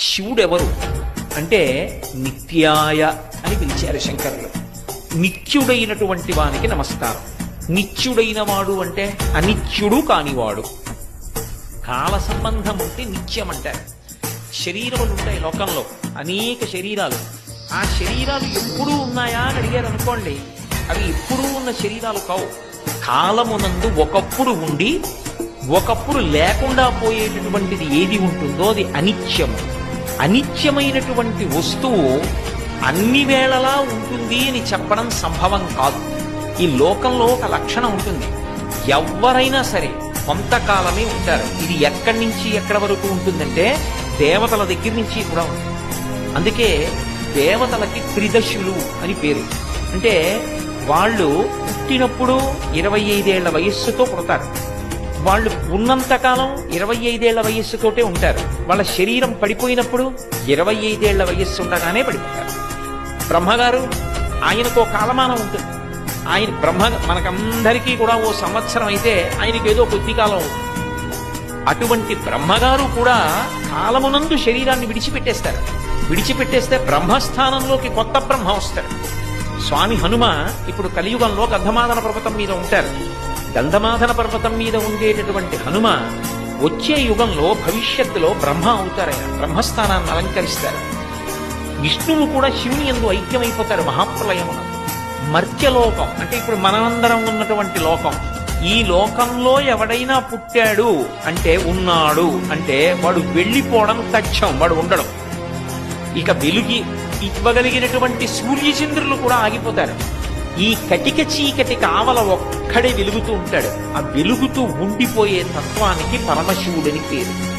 శివుడెవరు? అంటే నిత్యాయ అని పిలిచారు శంకరులు. నిత్యుడైనటువంటి వానికి నమస్కారం. నిత్యుడైన వాడు అంటే అనిత్యుడు కానివాడు. కాల సంబంధం ఉంటే నిత్యం అంటారు. శరీరములు ఉంటాయి లోకంలో అనేక శరీరాలు. ఆ శరీరాలు ఎప్పుడూ ఉన్నాయా అని అడిగారు అనుకోండి అవి ఎప్పుడూ ఉన్న శరీరాలు కావు. కాలమునందు ఒకప్పుడు ఉండి ఒకప్పుడు లేకుండా పోయేటటువంటిది ఏది ఉంటుందో అది అనిత్యము. అనిత్యమైనటువంటి వస్తువు అన్ని వేళలా ఉంటుంది అని చెప్పడం సంభవం కాదు. ఈ లోకంలో ఒక లక్షణం ఉంటుంది. ఎవరైనా సరే కొంతకాలమే ఉంటారు. ఇది ఎక్కడి నుంచి ఎక్కడి వరకు ఉంటుందంటే దేవతల దగ్గర నుంచి కూడా ఉంటుంది. అందుకే దేవతలకి త్రిదశులు అని పేరు. అంటే వాళ్ళు పుట్టినప్పుడు ఇరవై ఐదేళ్ళ వయస్సుతో పుడతారు. వాళ్ళు ఉన్నంతకాలం ఇరవై ఐదేళ్ళ వయస్సుతోటే ఉంటారు. వాళ్ళ శరీరం పడిపోయినప్పుడు ఇరవై ఐదేళ్ళ వయస్సు ఉండగానే పడిపోతారు. బ్రహ్మగారు ఆయనకు కాలమానం ఉంటుంది. ఆయన బ్రహ్మ మనకందరికీ కూడా ఓ సంవత్సరం అయితే ఆయనకి ఏదో కొద్ది కాలం అటువంటి బ్రహ్మగారు కూడా కాలమునందు శరీరాన్ని విడిచిపెట్టేస్తారు. విడిచిపెట్టేస్తే బ్రహ్మస్థానంలోకి కొత్త బ్రహ్మ వస్తారు. స్వామి హనుమ ఇప్పుడు కలియుగంలో గంధమాదన పర్వతం మీద ఉంటారు. గంధమాధన పర్వతం మీద ఉండేటటువంటి హనుమ వచ్చే యుగంలో భవిష్యత్తులో బ్రహ్మ అవుతారాయన బ్రహ్మస్థానాన్ని అలంకరిస్తారు. విష్ణువు కూడా శివుని ఎందు ఐక్యమైపోతారు మహాప్రలయమున. మర్త్యలోకం అంటే ఇప్పుడు మనమందరం ఉన్నటువంటి లోకం. ఈ లోకంలో ఎవడైనా పుట్టాడు అంటే ఉన్నాడు అంటే వాడు వెళ్ళిపోవడం తథ్యం వాడు ఉండడం. ఇక వెలుగి ఇవ్వగలిగినటువంటి సూర్యచంద్రులు కూడా ఆగిపోతారు. ఈ కటిక చీకటి కావల ఒక్కడే వెలుగుతూ ఉంటాడు. ఆ వెలుగుతూ ఉండిపోయే తత్వానికి పరమశివుడని పేరు.